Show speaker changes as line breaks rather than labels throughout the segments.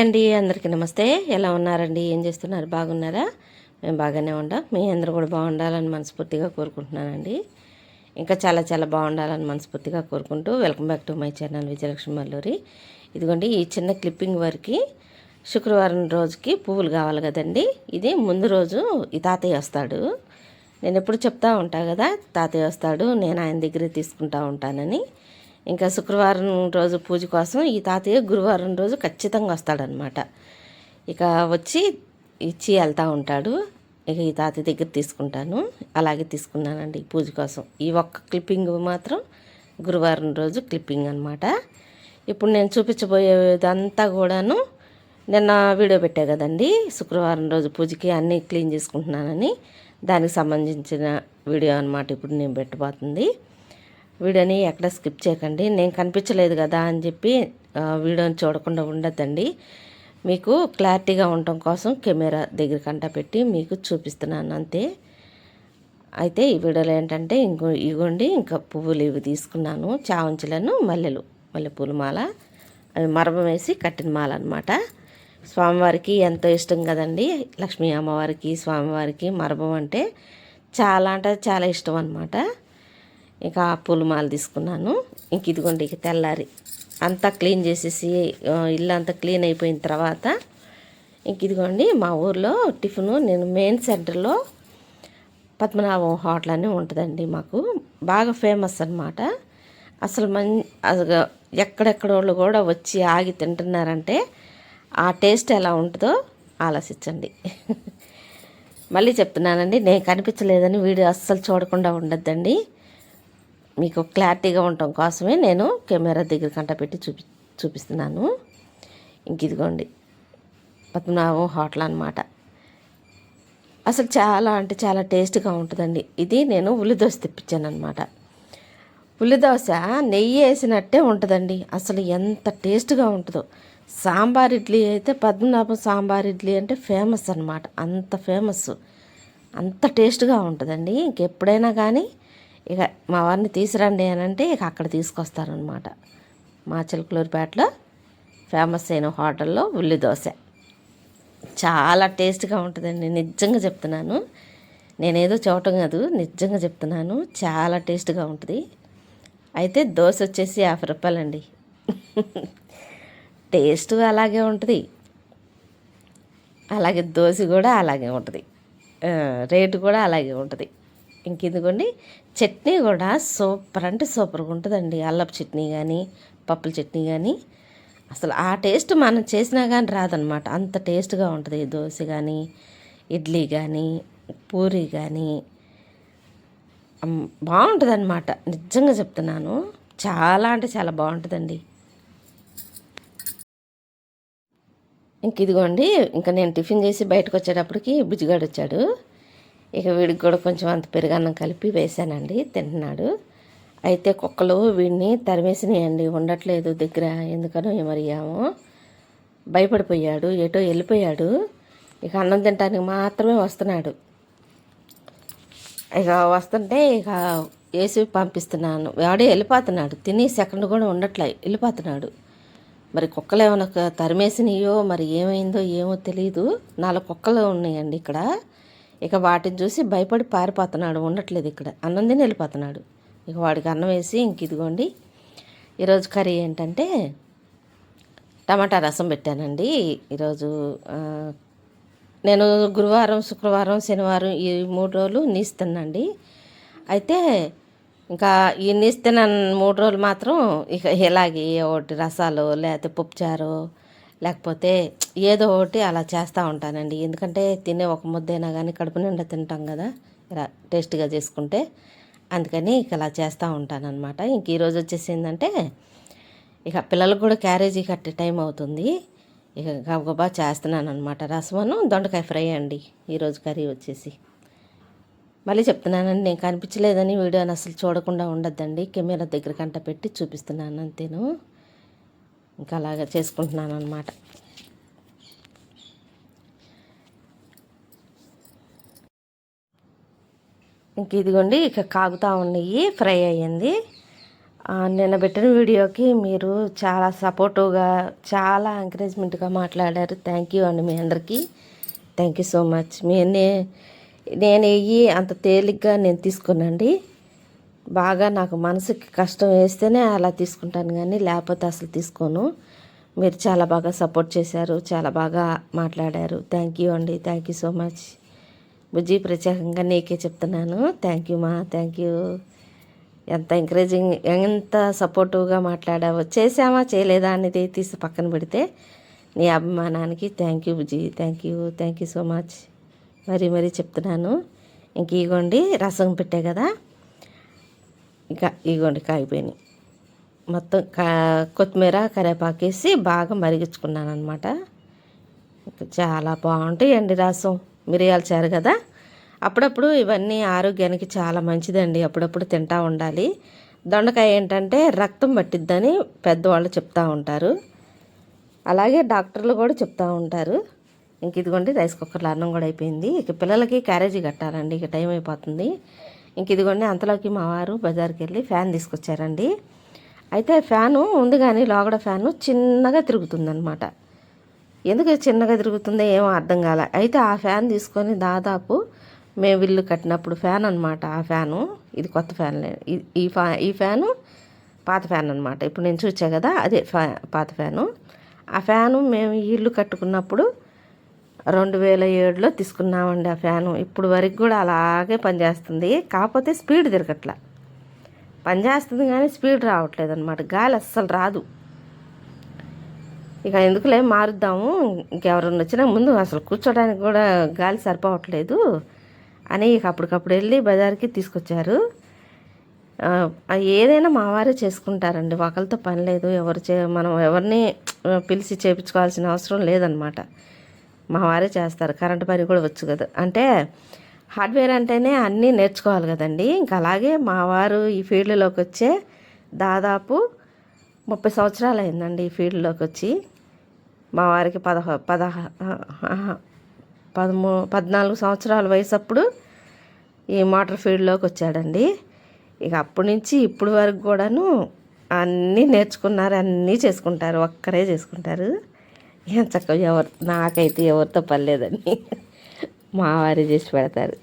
అండి అందరికీ నమస్తే. ఎలా ఉన్నారండి? ఏం చేస్తున్నారు? బాగున్నారా? మేము బాగానే ఉండాం. మీ అందరూ కూడా బాగుండాలని మనస్ఫూర్తిగా కోరుకుంటున్నానండి. ఇంకా చాలా చాలా బాగుండాలని మనస్ఫూర్తిగా కోరుకుంటూ welcome back to my channel Vijayalakshmi Malluri. ఇదిగోండి ఈ చిన్న క్లిప్పింగ్ వరకు శుక్రవారం రోజుకి పువ్వులు కావాలి కదండి. ఇది ముందు రోజు ఈ తాతయ్య వస్తాడు. నేను ఎప్పుడు చెప్తా ఉంటా కదా తాతయ్య వస్తాడు నేను ఆయన దగ్గరే తీసుకుంటా ఉంటానని. ఇంకా శుక్రవారం రోజు పూజ కోసం ఈ తాతయ్య గురువారం రోజు ఖచ్చితంగా వస్తాడనమాట ఇక వచ్చి ఇచ్చి వెళ్తూ ఉంటాడు. ఇక ఈ తాతయ్య దగ్గర తీసుకుంటాను. అలాగే తీసుకున్నానండి ఈ పూజ కోసం. ఈ ఒక్క క్లిప్పింగ్ మాత్రం గురువారం రోజు క్లిప్పింగ్ అనమాట ఇప్పుడు నేను చూపించబోయేదంతా కూడాను నిన్న వీడియో పెట్టా కదండి. శుక్రవారం రోజు పూజకి అన్నీ క్లీన్ చేసుకుంటున్నానని దానికి సంబంధించిన వీడియో అనమాట ఇప్పుడు నేను పెట్టబోతుంది. వీడియోని ఎక్కడ స్కిప్ చేయకండి. నేను కనిపించలేదు కదా అని చెప్పి వీడియోని చూడకుండా ఉండద్దండి. మీకు క్లారిటీగా ఉండటం కోసం కెమెరా దగ్గర కంట పెట్టి మీకు చూపిస్తున్నాను అంతే. అయితే ఈ వీడియోలో ఏంటంటే ఇంకో ఇగోండి ఇంకా పువ్వులు ఇవి తీసుకున్నాను. చావంచులను మల్లెలు మల్లెపూల మాల అవి మరబం వేసి కట్టిన మాల అనమాట స్వామివారికి ఎంతో ఇష్టం కదండి. లక్ష్మీ అమ్మవారికి స్వామివారికి మరబం అంటే చాలా అంటే చాలా ఇష్టం అనమాట ఇక ఆ పూలమాల తీసుకున్నాను. ఇంక ఇదిగోండి ఇక తెల్లారి. అంతా క్లీన్ చేసేసి ఇల్లు అంతా క్లీన్ అయిపోయిన తర్వాత ఇంక ఇదిగోండి మా ఊర్లో టిఫిన్ నేను మెయిన్ సెంటర్లో పద్మనాభం హోటల్ అని ఉంటుందండి మాకు. బాగా ఫేమస్ అన్నమాట. అసలు మన్ ఎక్కడెక్కడ వాళ్ళు కూడా వచ్చి ఆగి తింటున్నారంటే ఆ టేస్ట్ ఎలా ఉంటుందో ఆలోచించండి. మళ్ళీ చెప్తున్నానండి నేను కనిపించలేదని వీడియో అస్సలు చూడకుండా ఉండొద్దండి. మీకు క్లారిటీగా ఉండటం కోసమే నేను కెమెరా దగ్గర కంట పెట్టి చూపి చూపిస్తున్నాను. ఇంక ఇదిగోండి. పద్మనాభం హోటల్ అనమాట అసలు చాలా అంటే చాలా టేస్ట్గా ఉంటుందండి. ఇది నేను ఉల్లిదోశ తెప్పించాను అనమాట ఉల్లిదోశ నెయ్యి వేసినట్టే ఉంటుందండి. అసలు ఎంత టేస్ట్గా ఉంటుందో. సాంబార్ ఇడ్లీ అయితే పద్మనాభం సాంబార్ ఇడ్లీ అంటే ఫేమస్ అనమాట అంత ఫేమస్. అంత టేస్ట్గా ఉంటుందండి. ఇంకెప్పుడైనా కానీ ఇక మా వారిని తీసురండి అని అంటే ఇక అక్కడ తీసుకొస్తారనమాట మా చిలకలూరిపేటలో ఫేమస్ అయిన హోటల్లో ఉల్లి దోశ. చాలా టేస్ట్గా ఉంటుందండి నిజంగా చెప్తున్నాను. నేనేదో చూడటం కాదు నిజంగా చెప్తున్నాను చాలా టేస్ట్గా ఉంటుంది. అయితే దోశ వచ్చేసి యాభై రూపాయలండి. టేస్ట్ అలాగే ఉంటుంది. అలాగే దోశ కూడా అలాగే ఉంటుంది. రేటు కూడా అలాగే ఉంటుంది. ఇంక ఇదిగోండి చట్నీ కూడా సూపర్ అంటే సూపర్గా ఉంటుందండి. అల్లపు చట్నీ కానీ పప్పుల చట్నీ కానీ అసలు ఆ టేస్ట్ మనం చేసినా కానీ రాదనమాట అంత టేస్ట్గా ఉంటుంది. దోశ కానీ ఇడ్లీ కానీ పూరి కానీ బాగుంటుంది అనమాట నిజంగా చెప్తున్నాను. చాలా అంటే చాలా బాగుంటుందండి. ఇంక ఇదిగోండి ఇంకా నేను టిఫిన్ చేసి బయటకు వచ్చేటప్పటికి బుజ్జిగాడు వచ్చాడు ఇక వీడికి కూడా కొంచెం అంత పెరుగన్నం కలిపి వేసానండి తింటున్నాడు. అయితే కుక్కలు వీడిని తరిమేసినాయండి ఉండట్లేదు దగ్గర ఎందుకనో మరి ఏమో. భయపడిపోయాడు ఎటో వెళ్ళిపోయాడు. ఇక అన్నం తినడానికి మాత్రమే వస్తున్నాడు. ఇక వస్తుంటే ఇక వేసి పంపిస్తున్నాను. వాడే వెళ్ళిపోతున్నాడు తిని సెకండ్ కూడా ఉండట్లే వెళ్ళిపోతున్నాడు. మరి కుక్కలు ఏమైనా తరిమేసినాయో మరి ఏమైందో ఏమో తెలియదు నాలుగు కుక్కలు ఉన్నాయండి ఇక్కడ. ఇక వాటిని చూసి భయపడి పారిపోతున్నాడు ఉండట్లేదు ఇక్కడ. అన్నం తిని వెళ్ళిపోతున్నాడు. ఇక వాడికి అన్నం వేసి ఇంక ఇదిగోండి. ఈరోజు కర్రీ ఏంటంటే టమాటా రసం పెట్టానండి. ఈరోజు నేను గురువారం శుక్రవారం శనివారం ఈ మూడు రోజులు నీస్తున్నాండి అయితే ఇంకా ఈ నీస్తున్న మూడు రోజులు మాత్రం ఇక ఇలాగే ఒకటి రసాలు లేకపోతే పప్పుచారు లేకపోతే ఏదో ఒకటి అలా చేస్తూ ఉంటానండి. ఎందుకంటే తినే ఒక ముద్దైనా కానీ కడుపు నిండా తింటాం కదా ఇలా టేస్ట్గా చేసుకుంటే. అందుకని ఇక అలా చేస్తూ ఉంటానన్నమాట. ఇంక ఈరోజు వచ్చేసి ఏంటంటే ఇక పిల్లలకు కూడా క్యారేజీ కట్టే టైం అవుతుంది. ఇక గబగబా చేస్తున్నాను అనమాట రసమను దొండకాయ ఫ్రై అండి. ఈరోజు కర్రీ వచ్చేసి. మళ్ళీ చెప్తున్నానండి నేను కనిపించలేదని వీడియోని అసలు చూడకుండా ఉండద్దండి. కెమెరా దగ్గర కంట పెట్టి చూపిస్తున్నాను అంతేను. ఇంకా అలాగా చేసుకుంటున్నాను అనమాట ఇంక ఇదిగోండి ఇక కాగుతూ ఉన్నాయి ఫ్రై అయ్యింది. నిన్న పెట్టిన వీడియోకి మీరు చాలా సపోర్టివ్గా చాలా ఎంకరేజ్మెంట్గా మాట్లాడారు. థ్యాంక్ యూ అండి మీ అందరికీ. Thank you so much. మీ నేను వెయ్యి అంత తేలిగ్గా నేను తీసుకున్నాండి. బాగా నాకు మనసుకి కష్టం వేస్తేనే అలా తీసుకుంటాను కానీ లేకపోతే అసలు తీసుకోను. మీరు చాలా బాగా సపోర్ట్ చేశారు చాలా బాగా మాట్లాడారు. థ్యాంక్ యూ అండి. Thank you so much Bujji ప్రత్యేకంగా నీకే చెప్తున్నాను. థ్యాంక్ యూ మా థ్యాంక్ యూ ఎంత ఎంకరేజింగ్ ఎంత సపోర్టివ్గా మాట్లాడావో చేసామా చేయలేదా అనేది తీసి పక్కన పెడితే నీ అభిమానానికి thank you Bujji. Thank you thank you so much మరీ మరీ చెప్తున్నాను. ఇంక ఇగోండి రసం పెట్టే కదా. ఇంకా ఇగోండి కాగిపోయినాయి మొత్తం కా కొత్తిమీర కరివేపాకు వేసి బాగా మరిగించుకున్నాను అనమాట చాలా బాగుంటాయండి రసం. మిరియాలు చారు కదా? అప్పుడప్పుడు ఇవన్నీ ఆరోగ్యానికి చాలా మంచిదండి. అప్పుడప్పుడు తింటా ఉండాలి. దొండకాయ ఏంటంటే రక్తం పట్టిద్దని పెద్దవాళ్ళు చెప్తూ ఉంటారు. అలాగే డాక్టర్లు కూడా చెప్తూ ఉంటారు. ఇంక ఇదిగోండి రైస్ కుక్కర్లో అన్నం కూడా అయిపోయింది. ఇక పిల్లలకి క్యారేజీ కట్టాలండి. ఇక టైం అయిపోతుంది. ఇంక ఇదిగోండి అంతలోకి మా వారు బజార్కి వెళ్ళి ఫ్యాన్ తీసుకొచ్చారండి. అయితే ఫ్యాను ఉంది కానీ లోగడ ఫ్యాను చిన్నగా తిరుగుతుందనమాట ఎందుకు చిన్నగా తిరుగుతుందో ఏమో అర్థం కాలే. అయితే ఆ ఫ్యాన్ తీసుకొని దాదాపు మేము ఇల్లు కట్టినప్పుడు ఫ్యాన్ అనమాట ఆ ఫ్యాను. ఇది కొత్త ఫ్యాన్ ఈ- ఫ్యా ఈ ఫ్యాను పాత ఫ్యాన్ అనమాట ఇప్పుడు నేను చూసా కదా అదే ఫ్యా పాత ఫ్యాను. ఆ ఫ్యాను మేము ఇల్లు కట్టుకున్నప్పుడు రెండు వేల ఏడులో తీసుకున్నామండి ఆ ఫ్యాను. ఇప్పుడు వరకు కూడా అలాగే పనిచేస్తుంది. కాకపోతే స్పీడ్ తిరగట్లా. పనిచేస్తుంది కానీ స్పీడ్ రావట్లేదు అనమాట గాలి అస్సలు రాదు. ఇక ఎందుకులే మారుద్దాము. ఇంకెవరన్నా వచ్చినా ముందు అసలు కూర్చోడానికి కూడా గాలి సరిపోవట్లేదు అని ఇక అప్పటికప్పుడు వెళ్ళి బజార్కి తీసుకొచ్చారు. ఏదైనా మా వారే చేసుకుంటారండి. ఒకరితో పని లేదు. ఎవరు చే మనం ఎవరిని పిలిచి చేపించుకోవాల్సిన అవసరం లేదనమాట మా వారే చేస్తారు. కరెంటు పని కూడా వచ్చు కదా. అంటే హార్డ్వేర్ అంటేనే అన్నీ నేర్చుకోవాలి కదండి. ఇంకా అలాగే మా వారు ఈ ఫీల్డ్లోకి వచ్చే దాదాపు ముప్పై సంవత్సరాలు అయిందండి ఈ ఫీల్డ్లోకి వచ్చి. మా వారికి పదహ పదహ పదమూ పద్నాలుగు సంవత్సరాల వయసు అప్పుడు ఈ మోటార్ ఫీల్డ్లోకి వచ్చాడండి. ఇక అప్పటి నుంచి ఇప్పుడు వరకు కూడాను అన్నీ నేర్చుకున్నారు అన్నీ చేసుకుంటారు ఒక్కరే చేసుకుంటారు. ఏం చక్కగా ఎవరు నాకైతే ఎవరితో పర్లేదని మా వారే చేసి పెడతారు.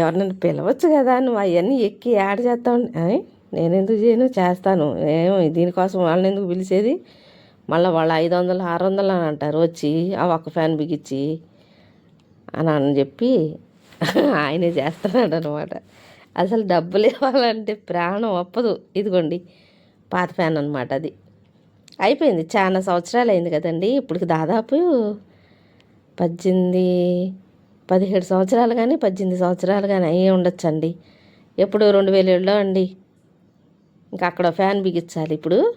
ఎవరినైనా పిలవచ్చు కదా నువ్వు అవన్నీ ఎక్కి యాడ్ చేస్తావు నేను ఎందుకు చేయను? చేస్తాను. ఏమో దీనికోసం వాళ్ళని ఎందుకు పిలిచేది? మళ్ళీ వాళ్ళు ఐదు వందలు ఆరు వందలు అని అంటారు. వచ్చి ఆ ఒక్క ఫ్యాన్ బిగించి అని అని చెప్పి ఆయనే చేస్తున్నాడు అనమాట అసలు డబ్బులు ఇవ్వాలంటే ప్రాణం ఒప్పదు. ఇదిగోండి పాత ఫ్యాన్ అనమాట అది. అయిపోయింది. చాలా సంవత్సరాలు అయింది కదండి. ఇప్పటికి దాదాపు పద్దెనిమిది పదిహేడు సంవత్సరాలు కానీ పద్దెనిమిది సంవత్సరాలు కానీ అయ్యే ఉండొచ్చండి. ఎప్పుడు రెండు వేల ఏడులో అండి. ఇంకా అక్కడ ఫ్యాన్ బిగించాలి ఇప్పుడు.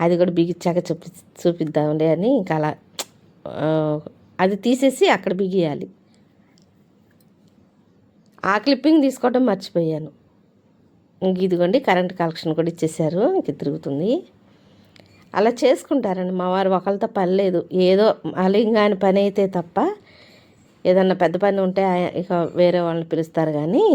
అది కూడా బిగించాక చూపి చూపిద్దామండి అని ఇంకా అలా అది తీసేసి అక్కడ బిగియాలి. ఆ క్లిప్పింగ్ తీసుకోవడం మర్చిపోయాను. ఇదిగోండి కరెంట్ కలెక్షన్ కూడా ఇచ్చేసారు ఇంక తిరుగుతుంది. అలా చేసుకుంటారండి మా వారు ఒకరితో పని లేదు. ఏదో అలింగాని పని అయితే తప్ప ఏదన్నా పెద్ద పని ఉంటే ఇక వేరే వాళ్ళని పిలుస్తారు కానీ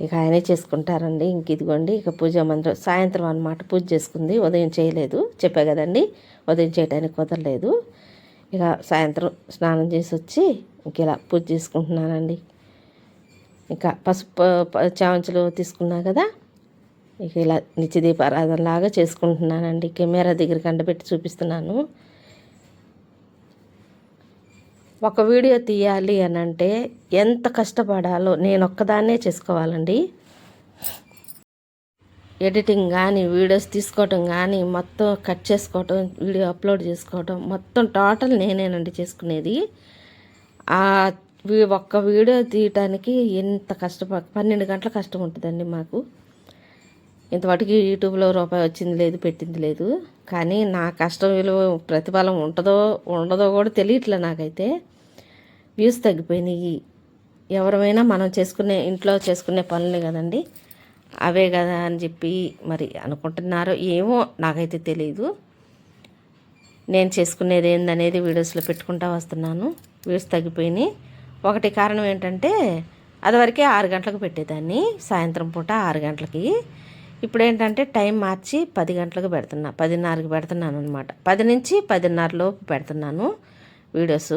ఇక ఆయనే చేసుకుంటారండి. ఇంక ఇదిగోండి ఇక పూజ మందిరం సాయంత్రం అన్నమాట పూజ చేసుకుంది ఉదయం చేయలేదు. చెప్పా కదండి ఉదయం చేయడానికి కుదరలేదు. ఇక సాయంత్రం స్నానం చేసి వచ్చి ఇంక ఇలా పూజ చేసుకుంటున్నానండి. ఇంకా పసుపు ప- చామంతులు తీసుకున్నా కదా ఇక ఇలా నిత్యదీపారాధనలాగా చేసుకుంటున్నానండి. కెమెరా దగ్గర కండపెట్టి చూపిస్తున్నాను. ఒక వీడియో తీయాలి అని అంటే ఎంత కష్టపడాలో నేను ఒక్కదాన్నే చేసుకోవాలండి. ఎడిటింగ్ కానీ వీడియోస్ తీసుకోవటం కానీ మొత్తం కట్ చేసుకోవటం వీడియో అప్లోడ్ చేసుకోవటం మొత్తం టోటల్ నేనేనండి చేసుకునేది. ఆ ఒక్క వీడియో తీయటానికి ఎంత కష్టప పన్నెండు గంటల కష్టం ఉంటుందండి మాకు. ఇంతవరకు యూట్యూబ్లో రూపాయి వచ్చింది లేదు పెట్టింది లేదు. కానీ నా కష్టం విలువ ప్రతిఫలం ఉంటుందో ఉండదో కూడా తెలియట్లే నాకైతే. వ్యూస్ తగ్గిపోయినాయి. ఎవరమైనా మనం చేసుకునే ఇంట్లో చేసుకునే పనులే కదండి. అవే కదా అని చెప్పి మరి అనుకుంటున్నారో ఏమో నాకైతే తెలియదు నేను చేసుకునేది ఏందనేది వీడియోస్లో పెట్టుకుంటా వస్తున్నాను. వ్యూస్ తగ్గిపోయినాయి. ఒకటి కారణం ఏంటంటే అదివరకే ఆరు గంటలకు పెట్టేదాన్ని సాయంత్రం పూట ఆరు గంటలకి. ఇప్పుడు ఏంటంటే టైం మార్చి పది గంటలకు పెడుతున్నా పదిన్నరకి పెడుతున్నాను అనమాట పది నుంచి పదిన్నరలోపు పెడుతున్నాను వీడియోస్.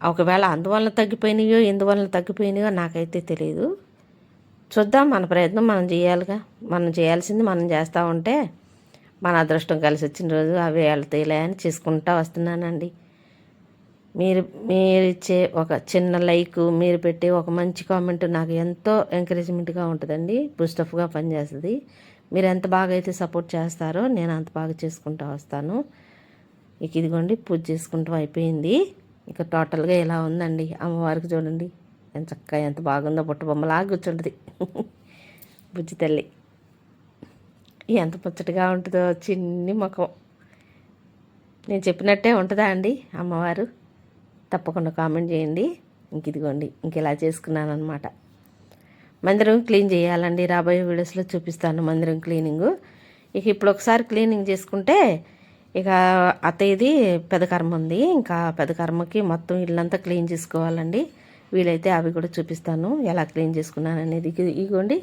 ఒకవేళ అందువలన తగ్గిపోయినాయో ఎందువలన తగ్గిపోయినాయో నాకైతే తెలియదు చూద్దాం మన ప్రయత్నం మనం చేయాలిగా. మనం చేయాల్సింది మనం చేస్తూ ఉంటే మన అదృష్టం కలిసి వచ్చిన రోజు అవి వెళ్తాయిలే అని చేసుకుంటా వస్తున్నానండి. మీరు మీరిచ్చే ఒక చిన్న లైక్ మీరు పెట్టే ఒక మంచి కామెంట్ నాకు ఎంతో ఎంకరేజ్మెంట్గా ఉంటుందండి. బూస్టఫ్గా పనిచేస్తుంది. మీరు ఎంత బాగా అయితే సపోర్ట్ చేస్తారో నేను అంత బాగా చేసుకుంటూ వస్తాను. ఇక ఇదిగోండి పూజ చేసుకుంటూ అయిపోయింది. ఇక టోటల్గా ఇలా ఉందండి. అమ్మవారికి చూడండి. ఎంత చక్కగా ఎంత బాగుందో బుట్ట బొమ్మలాగా కూర్చుంటుంది. బుజ్జి తల్లి. ఎంత ముచ్చటగా ఉంటుందో చిన్ని ముఖం. నేను చెప్పినట్టే ఉంటుందా అండి అమ్మవారు? తప్పకుండా కామెంట్ చేయండి. ఇంక ఇదిగోండి ఇంక ఇలా చేసుకున్నాను అనమాట మందిరం క్లీన్ చేయాలండి. రాబోయే వీడియోస్లో చూపిస్తాను మందిరం క్లీనింగు. ఇక ఇప్పుడు ఒకసారి క్లీనింగ్ చేసుకుంటే ఇక అత్తయ్యది పెదకర్మ ఉంది. ఇంకా పెదకర్మకి మొత్తం ఇల్లంతా క్లీన్ చేసుకోవాలండి. వీలైతే అవి కూడా చూపిస్తాను. ఎలా క్లీన్ చేసుకున్నాను అనేది ఇదిగోండి ఇగోండి.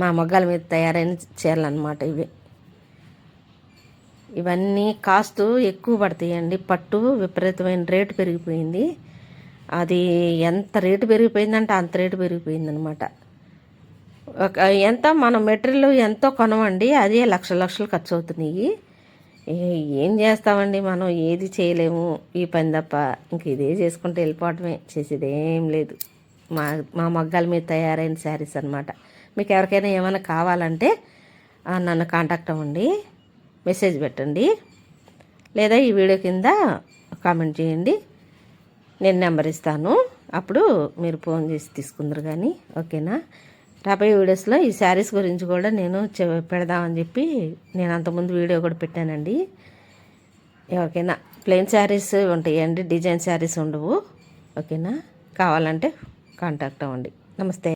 మా మొగ్గాల మీద తయారైన చీరలు అనమాట ఇవి. ఇవన్నీ కాస్ట్ ఎక్కువ పడతాయండి. పట్టు విపరీతమైన రేటు పెరిగిపోయింది. అది ఎంత రేటు పెరిగిపోయిందంటే అంత రేటు పెరిగిపోయిందనమాట ఒక ఎంత మనం మెటీరియల్ ఎంతో కొనమండి అదే లక్ష లక్షలు ఖర్చు అవుతున్నాయి ఏం చేస్తామండి మనం? ఏది చేయలేము. ఈ పని తప్ప ఇంక ఇదే చేసుకుంటూ వెళ్ళిపోవటమే. చేసేది ఏం లేదు. మా మా మగ్గాల మీద తయారైన శారీస్ అనమాట మీకు ఎవరికైనా ఏమైనా కావాలంటే నన్ను కాంటాక్ట్ అవ్వండి. మెసేజ్ పెట్టండి లేదా ఈ వీడియో కింద కామెంట్ చేయండి. నేను నెంబర్ ఇస్తాను. అప్పుడు మీరు ఫోన్ చేసి తీసుకుందరు కానీ ఓకేనా? రాబోయే వీడియోస్లో ఈ శారీస్ గురించి కూడా నేను చె- పెడదామని చెప్పి నేను అంతకుముందు వీడియో కూడా పెట్టానండి. ఎవరికైనా ప్లెయిన్ శారీస్ ఉంటాయండి డిజైన్ శారీస్ ఉండవు ఓకేనా? కావాలంటే కాంటాక్ట్ అవ్వండి. నమస్తే.